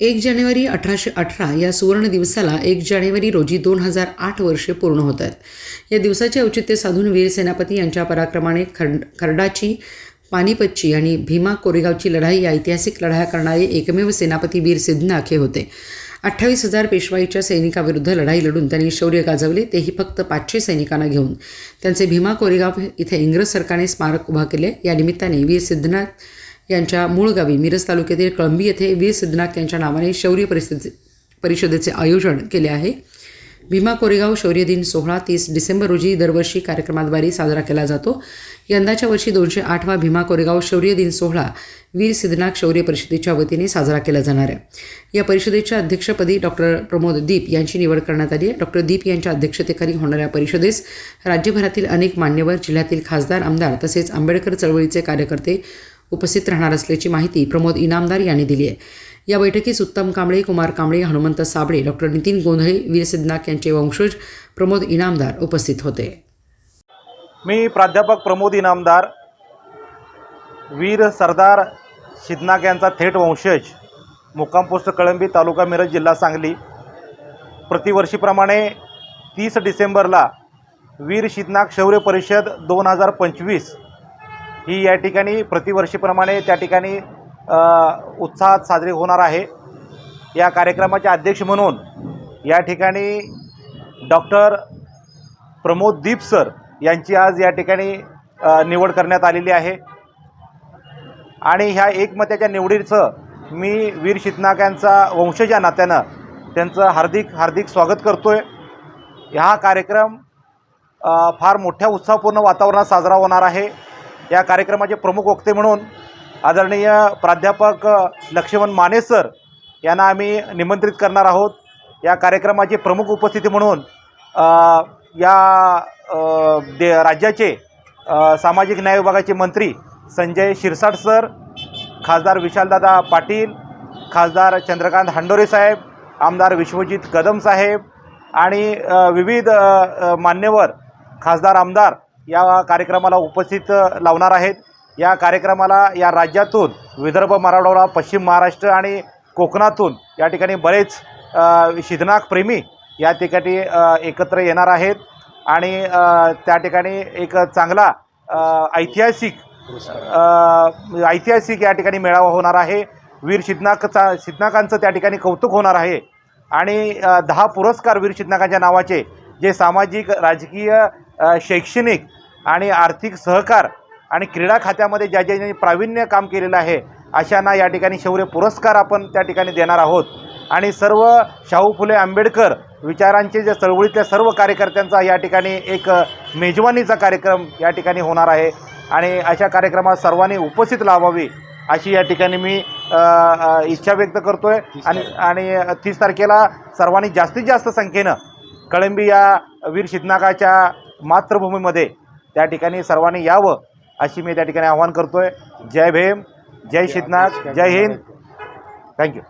एक जानेवारी अठराशे अठरा या सुवर्ण दिवसाला एक जानेवारी रोजी दोन हजार आठ वर्षे पूर्ण होत आहेत. या दिवसाचे औचित्य साधून वीर सेनापती यांच्या पराक्रमाने खंड खर्डाची पानिपतची आणि भीमा कोरेगावची लढाई या ऐतिहासिक लढाया करणारे एकमेव सेनापती वीर सिद्धनाखे होते. अठ्ठावीस हजार पेशवाईच्या सैनिकाविरुद्ध लढाई लढून त्यांनी शौर्य गाजवले तेही फक्त पाचशे सैनिकांना घेऊन. त्यांचे भीमा कोरेगाव इथे इंग्रज सरकारने स्मारक उभा केले. या निमित्ताने वीर सिद्धनाथ यांच्या मूळ गावी मिरज तालुक्यातील कळंबी येथे वीर सिद्धनाथ यांच्या नावाने शौर्य परिस्थिती परिषदेचे आयोजन केले आहे. भीमा कोरेगाव शौर्य दिन सोहळा तीस डिसेंबर रोजी दरवर्षी कार्यक्रमाद्वारे साजरा केला जातो. यंदाच्या वर्षी दोनशे आठवा भीमा कोरेगाव शौर्य दिन सोहळा वीर सिद्धनाथ शौर्य परिषदेच्या वतीने साजरा केला जाणार आहे. या परिषदेच्या अध्यक्षपदी डॉक्टर प्रमोद दीप यांची निवड करण्यात आली आहे. डॉक्टर दीप यांच्या अध्यक्षतेखाली होणाऱ्या परिषदेस राज्यभरातील अनेक मान्यवर जिल्ह्यातील खासदार आमदार तसेच आंबेडकर चळवळीचे कार्यकर्ते उपस्थित राहणार असल्याची माहिती प्रमोद इनामदार यांनी दिली आहे. या बैठकीस उत्तम कांबळे कुमार कांबळे हनुमंत साबळे डॉक्टर नितीन गोंधळे वीर सिद्धनाथ यांचे वंशज प्रमोद इनामदार उपस्थित होते. मी प्राध्यापक प्रमोद इनामदार वीर सरदार सिद्धनाक यांचा थेट वंशज मुक्काम पोस्ट कळंबी तालुका मिरज जिल्हा सांगली. प्रतिवर्षीप्रमाणे तीस डिसेंबरला वीर सिद्धनाक शौर्य परिषद दोन हजार पंचवीस ही या ठिकाणी प्रतिवर्षीप्रमाणे त्या ठिकाणी उत्साहात साजरी होणार आहे. या कार्यक्रमाचे अध्यक्ष म्हणून या ठिकाणी डॉक्टर प्रमोद दीप सर यांची आज या ठिकाणी निवड करण्यात आलेली आहे. आणि ह्या एकमत्याच्या निवडीचं मी वीर शितनाक यांचा वंशज या नात्यानं त्यांचं हार्दिक हार्दिक स्वागत करतो आहे हा कार्यक्रम फार मोठ्या उत्साहपूर्ण वातावरणात साजरा होणार आहे. या कार्यक्रमाचे प्रमुख वक्ते म्हणून आदरणीय प्राध्यापक लक्ष्मण माने सर यांना आम्ही निमंत्रित करणार आहोत. या कार्यक्रमाची प्रमुख उपस्थिती म्हणून या दे राज्याचे सामाजिक न्याय विभागाचे मंत्री संजय शिरसाट सर खासदार विशालदादा पाटील खासदार चंद्रकांत हांडोरे साहेब आमदार विश्वजित कदम साहेब आणि विविध मान्यवर खासदार आमदार या कार्यक्रमाला उपस्थित लावणार आहेत. या कार्यक्रमाला या राज्यातून विदर्भ मराठवाडा पश्चिम महाराष्ट्र आणि कोकणातून या ठिकाणी बरेच शिधनाकप्रेमी प्रेमी या ठिकाणी एकत्र येणार आहेत. आणि त्या ठिकाणी एक चांगला ऐतिहासिक ऐतिहासिक या ठिकाणी मेळावा होणार आहे. वीर सिद्धनाकचा सिद्धनाकांचं त्या ठिकाणी कौतुक होणार आहे. आणि दहा पुरस्कार वीर सिद्धनाकांच्या नावाचे जे सामाजिक राजकीय शैक्षणिक आणि आर्थिक सहकार आणि क्रीडा खात्यामध्ये ज्या ज्यांनी प्रावीण्य काम केलेलं आहे अशांना या ठिकाणी शौर्य पुरस्कार आपण त्या ठिकाणी देणार आहोत. आणि सर्व शाहू फुले आंबेडकर विचारांचे जे चळवळीतल्या सर्व कार्यकर्त्यांचा या ठिकाणी एक मेजवानीचा कार्यक्रम या ठिकाणी होणार आहे. आणि अशा कार्यक्रमात सर्वांनी उपस्थित लावावी अशी या ठिकाणी मी इच्छा व्यक्त करतो आहे आणि आणि तीस तारखेला सर्वांनी जास्तीत जास्त संख्येनं कळंबी या वीर सिद्धनाकाच्या मातृभूमीमध्ये त्या ठिकाणी सर्वांनी यावं अशी मी त्या ठिकाणी आवाहन करतो आहे जय भीम जय सिद्धनाथ जय हिंद. Thank you